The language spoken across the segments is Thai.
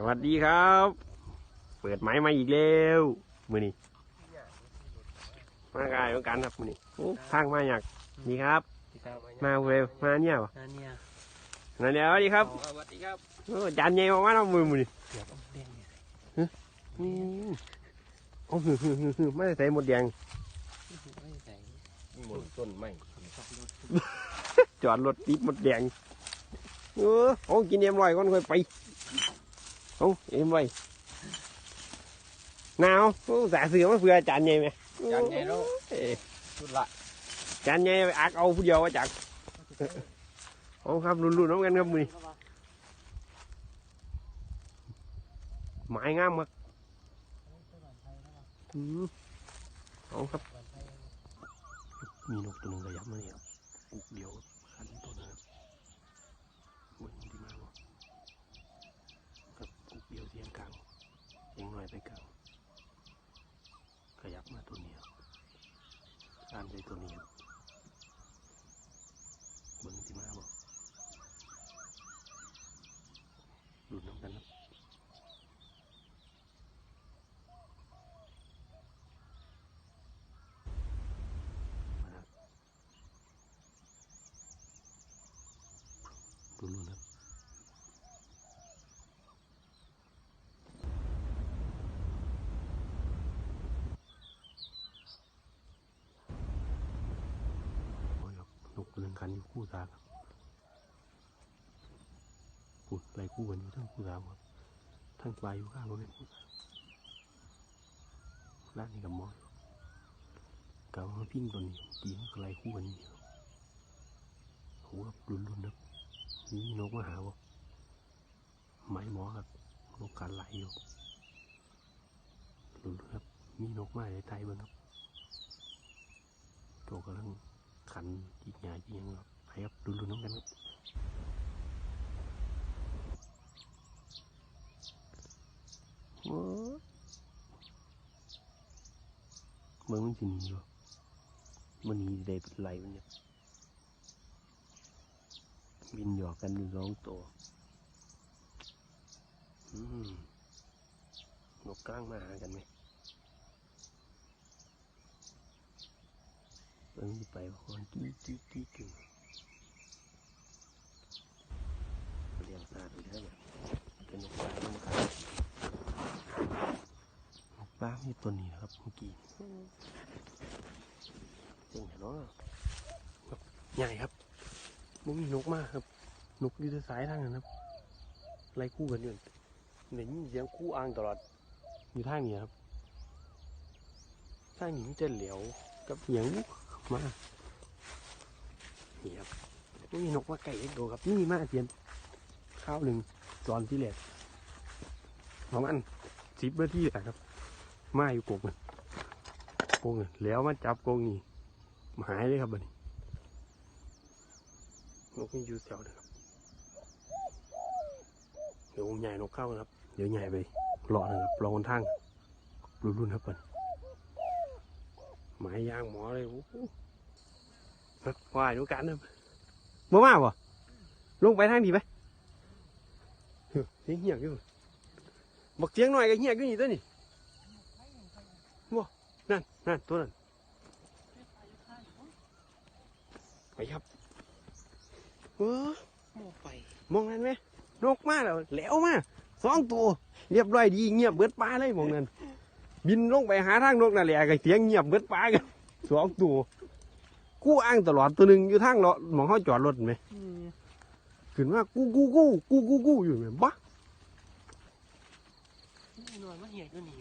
สวัสดีครับ เปิดไม้มาอีกแล้วมือนี้มากายเหมือนกันครับมือนี้โอ้ทางมาอยากนี่ครับ มาเร็วมาเนี่ยปะอันเนี่ยนั่นเดี๋ยวสวัสดีครับสวัสดีครับโอ้จานใหญ่ออกมาแล้วมือมือนี้เดี๋ยวต้องเลี้ยงเนี่ยอืมโอ้โหหึหึหึไม่ได้ใส่หมดแดงไม่ใส่หมดต้นไม้สองรถจอดรถติดหมดแดงเออเอากินเอ็มลอยก่อนค่อยไป เอาเอ็มลอยหนาวโอ้สาเสือมาเผื่อจานใหญ่ไหมจานใหญ่แล้วเอ้ยสุ การใจตัวนี้ครับเบิ่งดีมากเลยดูน้ำกันครับมาครับดูลุ้นครับ โอ้ยครับ นกตัวหนึ่งคันอยู่คู่ตาครับพูดอะไรคู่กันอยู่ทั้งคู่ตาครับทั้งปลายอยู่ข้างรถเป็นคู่ตาร้านนี้กับมอยเก่ามาพิ้งตัวนี้ตีนก็ไล่คู่กันอยู่โหครับรุนรุนๆครับนี่นกมาหาวะไม้หมอครับนกการไหลอยู่รุนๆครับมีนกมาในไตเบ้างครับตัวกำลัง ขันจีกหยาจียังครับใครับดูดูน้องกันครับโอ้เมืองมันสินอยู่มันหนีได้เป็นไรมันเนี่ยบินหยอกกันอยู่สองตัวอืมนกกลางมาหากันไหม เอิ้งไปว่าคนกี้กี้กี้กึ่งเลี้ยงปลาไปได้เลยเป็นนกปลาเป็นนกปลานกปลามีตัวนี้นะครับเมื่อกี้เจ๋งเนาะนกใหญ่ครับมันมีนกมากครับ นกอยู่สายทางนั้นครับไล่คู่กันอยู่เนี่ยยินเสียงคู่อ้างตลอดอยู่ทางนี้ครับทางนี้มันจะเหลียวกับเหยียง มานี่ครับนี่นกว่าไก่เอ็กโดครับนี่มาเทียนข้าวหนึ่งตอนที่แรกประมาณสิบนาทีแหละครับ มาอยู่กงมันกงมันแล้วมาจับกงนี่หายเลยครับบัดนี้นกนี่อยู่แถวนะครับเดี๋ยวผมใหญ่นกเข้านะครับ เดี๋ยวใหญ่ไปรอนะครับรอคนทางรุ่นๆครับบัด หมายยางหมอเลยโอ้โหว่าดูกันนะบ่มาบ่ลงไปทางนี้ไปเฮ้ยเสียงเหียกอยู่บักเสียงหน่อยก็เหียกอยู่นี่ตัวนี่บ่นั่นนั่นตัวนั้นไปครับเออโม่ไปมองนั้นไหมนกมาแล้วแล้วมาสองตัวเรียบร้อยดีเงียบเบิดปลาเลยมองนั้น บินลงไปหาทางนกนั่นแหละก็เสียงเงียบเบิดปลากันสองตัวกู้อ้างตลอดตัวหนึ่งอยู่ทางเลาะหมองเขาจอดรถไหมขึ้นมากู้กู้กู้กู้กู้กู้อยู่เนี่ยบ้านี่หน่อยมันเหี่ยก็หนี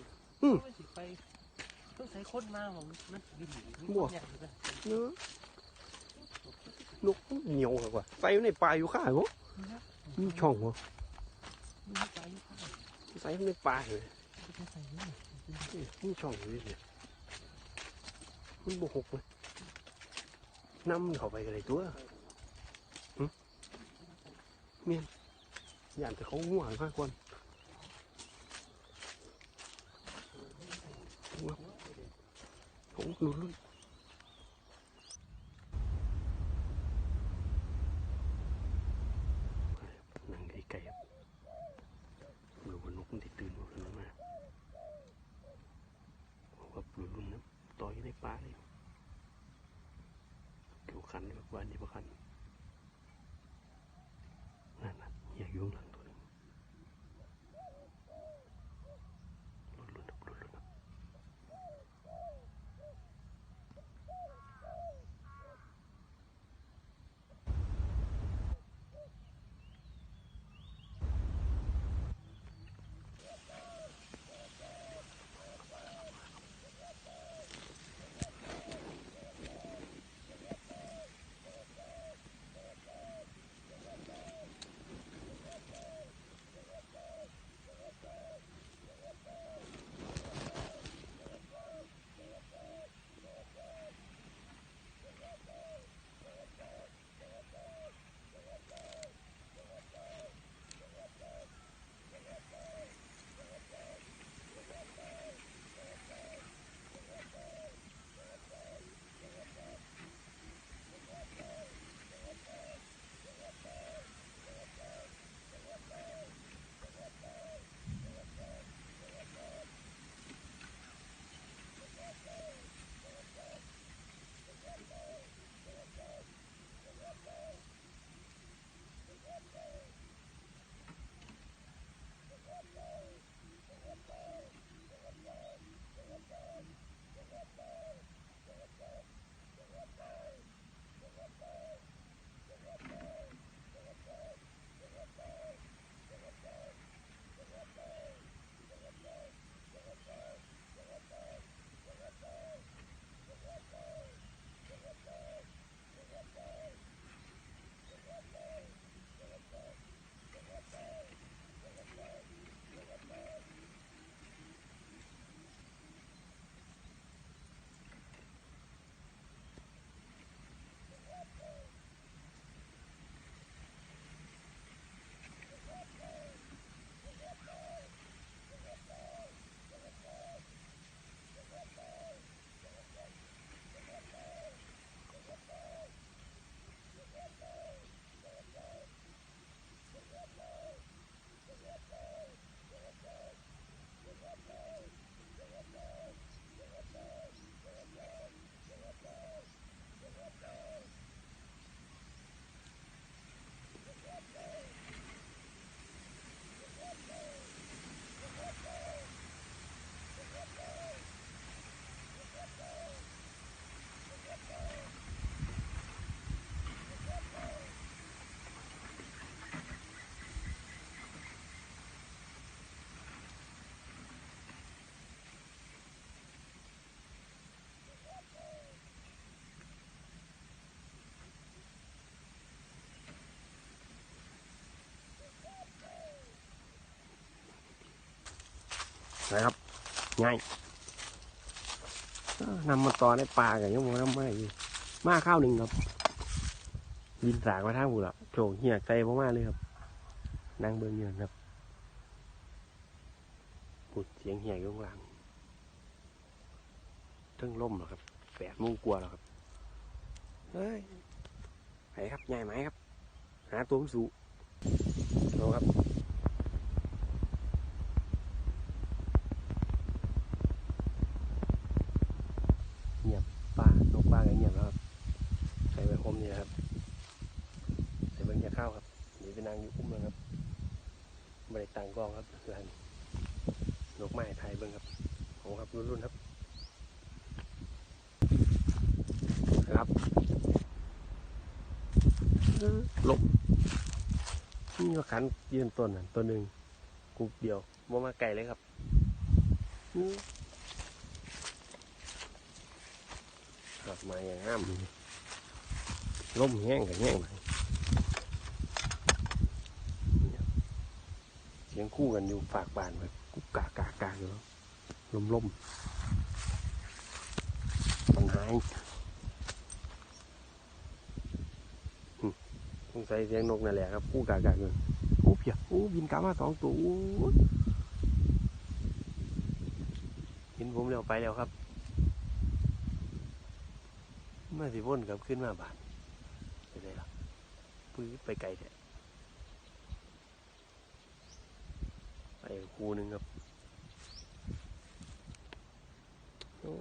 อืมไม่สิไปต้องใช้คนมาของมันบินหนีบ่ใหญ่เลยเนอะนกมันเหนียวครับว่าใส่อยู่ในป่าอยู่ข้างวะมีช่องวะมันไปอยู่ข้างใส่อยู่ในป่าเลยไม่ใส่เนี่ยมีช่องอยู่ดิเนี่ยมันบหกเลยน้ำเข้าไปกันเลยตัวหึเมียนอยากจะเขาหัวมากกว่าโอ้โหลุ้นลุ้นนั่งไกลๆครับดูบน ฟ้าเลย วันเลยวันนี้ประคัน นะครับง่ายนำมาต่อในป่ากันยังมองน้ำไม่อยู่มาข้าวหนึ่งครับบินสากมาทางหูละโถเหียกใจพ่มาเลยครับนั่งเบิ้งเงินครับปุดเสียงเหียกอยู่ข้างหลังเทั้งล่มหรอครับแปดมุ่งกลัวหรอครับเฮ้ยไหนครับใหญ่ไหมครับหาตัวมันสูโครับ ปลานกปลาก็เงียบแล้วครับใส่ใบคมนี่นะครับใส่เบิ้งจะเข้าครับหนีไปนางอยู่อุ้มแล้วครับบริต่างกล้องครับเพื่อนนกไม้ไทยเบิ้งครับของครับรุ่นรุ่นๆครับนะครับห ลบนี่ว่าขันยืนต้นน่ะตัวหนึ่งกุกเดียวมามาไก่เลยครับอื้อครับมาอย่างงามเลยล่มแห้งกับแห้งไปเสียงคู่กันอยู่ฝากบานแบบกุกกากากาอยู่ลมลมๆมันหายอืมส งสัยเสียงนกนั่นแหละครับคู่กากาอยู่โอ้เพียโอ้บินกลับมาสองตัวโอ้ยเห็นผมเร็วไปแล้วครับเมื่อสิวนกลับขึ้นมาบานไปได้ละปื้อไปไกลแท้ไปคูหนึ่งครับโอ้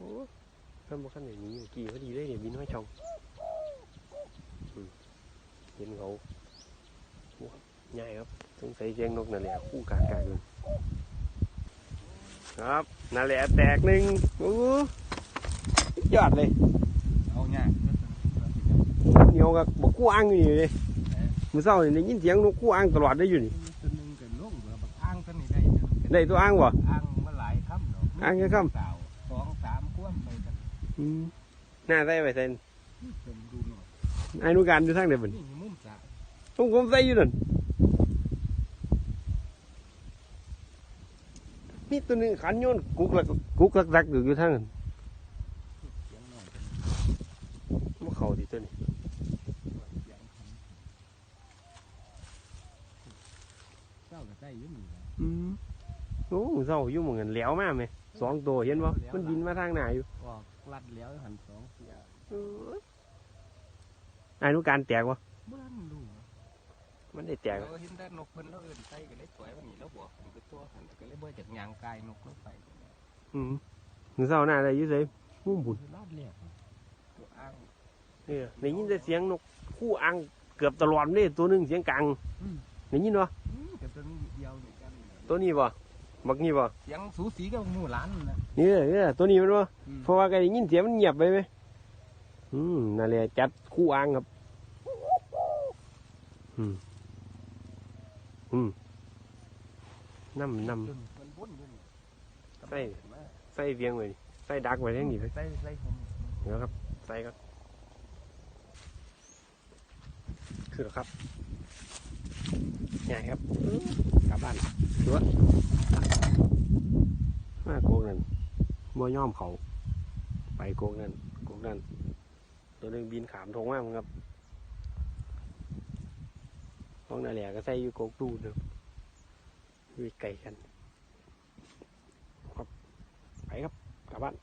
เพิ่มมาขั้นไหนนี้เมื่อกี้พอดีเลยเนี่ยบินห้อยช่องอืม เห็นเขาโอ้ใหญ่ครับสงสัยเสียงนกนั่นแหละคู่กากาเลยครับนั่นแหละแตกหนึ่งโอ้ยอดเลยเอาง่ายเหนียวกับบกกู้อ้างอยู่นี่เลยมือเศร้านี่ได้ยินเสียงนกกู้อ้างตลอดได้อยู่นี่ตัวหนึงกันลงเบื่อบักอ้างตัวนี้ได้นะได้ตัวอ้างบ่อ้างมาหลายคำดอกอ้างแค่คำสาวสองสามคว่ำไปกันอืมหน้าใส่ไปเซนเป็นดูหน่อยไอ้นุการอยู่ทางเดียวกันนี่มุมสระผมผมใส่อยู่นั่นมีตัวหนึงขันโยนกุกลักกุกลักลักอยู่อยู่ทางนั้นเสียงหน่อยเป็นมาเข้าดิตัวนี้เสียงคำเจ้าก็ได้อยุ่นี่นะอืมโอ้มือเศร้าอยู่เหมือนกันแหล้วมา กไหมสองตัวเห็นบ่มันบินมาทางหน้าอยู่ออกลัดแล้วหันสองเสียไอ้นุการแตกวะเมื่อนดูมันได้แตกเราเห็นแต่นกเพิ่นแล้วเอินใส่ก็เลยสวยวันนี้แล้วบอกมันเป็นตัวหันก็เลยบ่จากยางกายนกลงไปอืมมือเศร้าหน้าได้อยุ่เสยมุมบุญลาดเลียตัวอ้างเนี่ยได้ยินแต่เสียงนกคู่อังเกือบตลอดเลยตัวหนึงเสียงกลางได้ยินวะอืมแต่ตัวนี้เดียวนี่กันตัวนี้บ่บักนี่บ่เสียงสูสีกับหมู่หลานนั่นนะนี่เลยนี่เลยตัวนี้มันบ่อืมเพราะว่าก็ได้ยินเสียงมันเงียบไปไหมอืมนั่นแหละจัดคู่อังครับ อืม อืมน้ำน้มันวุ่นอยู่นี่ใส่ำใส่เวียงไว้ใส่ดักไว้ทั้งนี้เลยใส่ใส่ผมเดี๋ยวครับ ใส่ครับคือแล้วครับใหญ่ครับกลับบ้านชัวมาโกงนั่นบ่ย่อมเขา ไปโกงนั่นโกงนั่นตัวหนึงบินขามทงมากครับ ห้องนาแหลก็ใส่อยู่โกกดูนะครับอยู่ไกลกัน ครับ ไปครับกลับบ้าน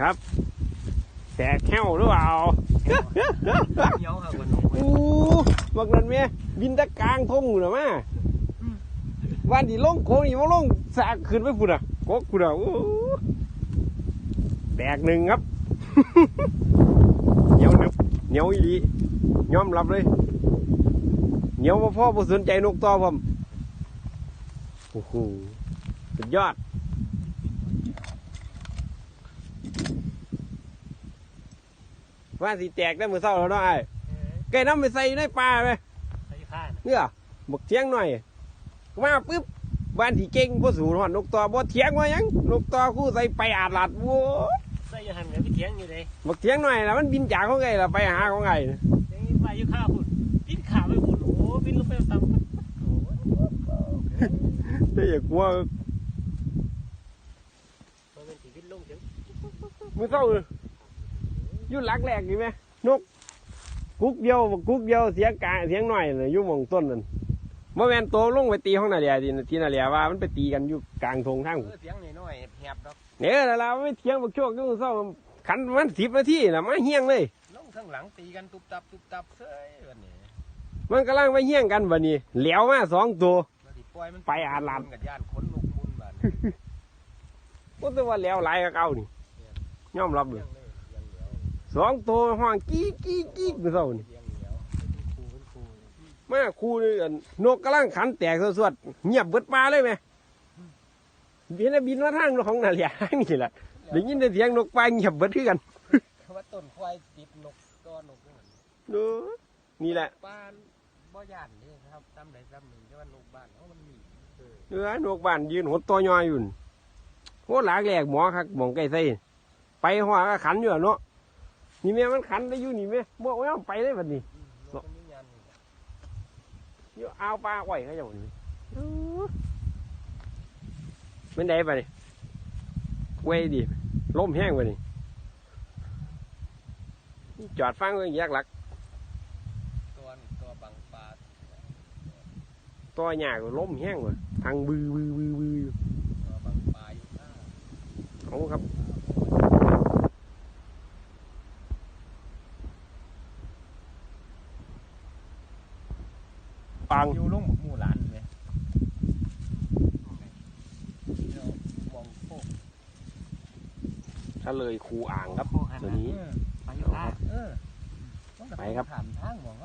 ครับแตกแข้วหรือเปล่าเหนียวครับวันนี้อู้บักนั้นแม่บินตะกลางทงอยู่นะมาวันที่ลงโกนี่มาลงสากขึ้นไปพุ่นอะโกกพุ่นอะอู้แตกหนึ่งครับเหนียวนึบเหนียวอีหลียอมรับเลยเหนียวมาพ่อบ่สนใจนกต่อผมโอ้โหสุดยอด ว่าสิแตกได้มือเศร้าแล้วเนาะไอ้ไก่น้ำไปใส่อยู่ในป่าไหมใส่ผ้าน่ะเนี่ยบักเทียงหน่อยมาปุ๊บบ้านที่เก่งพ่สูนหอนนกต่อบ่เทียงว่าหยังนกต่อคู่ใส่ไปอาดลาดโว้ยใส่อยัหันกับพี่เถียงอยู่เลยบักเทียงหน่อยละมันบินจากเขาไงล่ะไปหาเขาไงนี่ไปอยู่ข้าวพุ่นบินขาไปพุ่นโอ้โหบินลงไปต่ำโอ้โหได้อย่ากลัวมันเป็นสีบินลงถึงมือเศร้าเลย อยู่หลักแหลกดีไหมนก กุ๊กเดียวบักกุ๊กเดียวเสียงกลางเสียงหน่อยเลยอยู่หมองต้นนั่นเมื่อแมนโตลงไปตีห้องนาเดียทีที่นาเดียว่ามันไปตีกันอยู่กลางทงทางเออเสียงน้อยๆแหบดอกเนี่ยแล้วเราไม่เที่ยงบักช่วงก็เศร้าขันมันสิบนาทีนะมาเฮี้ยงเลยลงข้างหลังตีกันตุบตับตุบตับเซ้ยวันนี้มันกำลังไปเฮี้ยงกันวันนี้เหลียวมาสองตัวว่าสิปล่อยมันไปอาหลานกับย่านขนลุกมุนบ้านก็ตัวว่าเหลียวหลายกับเก่านี่ยอมรับเลเลี้ย สองตัวห้องกี้กี้กี้มือเศร้านี่เลี้ยงเหลียวครูเป็นครูมาคู่นี่อันนกกำลังขันแตกสวดๆเงียบเบิดปลาเลยไหมบินบินมาทางของนาเลียนี่แหละได้ยินแต่เสียงนกปลาเงียบเบิดคือกันว่าต้นควายติดนกตัวนกนี่มันเออนี่แหละบ้านบ่ยานนี่ครับตำใดตำหนึ่งแต่ว่านกบ้านเขามันมีเออเอนกบ้านยืนหดตัวยอยอยู่โคตรหลากแหลกหมอครับหมองใกล้ใส่ไปหัวก็ขันอยู่เนาะ นี่แม่มันขันได้อยู่นี่แม่บอกว่าไปได้บัดนี้นกมันมีงานนี่แหละอยู่เอาปลาไว้เขาจะบ่นมันได้ปะนี่เว้ยดิล่มแห้งปะนี่จอดฟังไว้แยกหลักตัวนี่ตัวบังปลาตัวหยาก็ล่มแห้งวะทางบือบือบือบืออยู่ตัวบังปลาอยู่ข้างเอาครับ ปัง อยู่ลงหมกหมู่หลานเลยเดี๋ยวมองโคก ถ้า เลยครูอ่างครับโอ้หันตัวนะนี้เออไปอยู่ข้าวเออไปครับถามทางมอง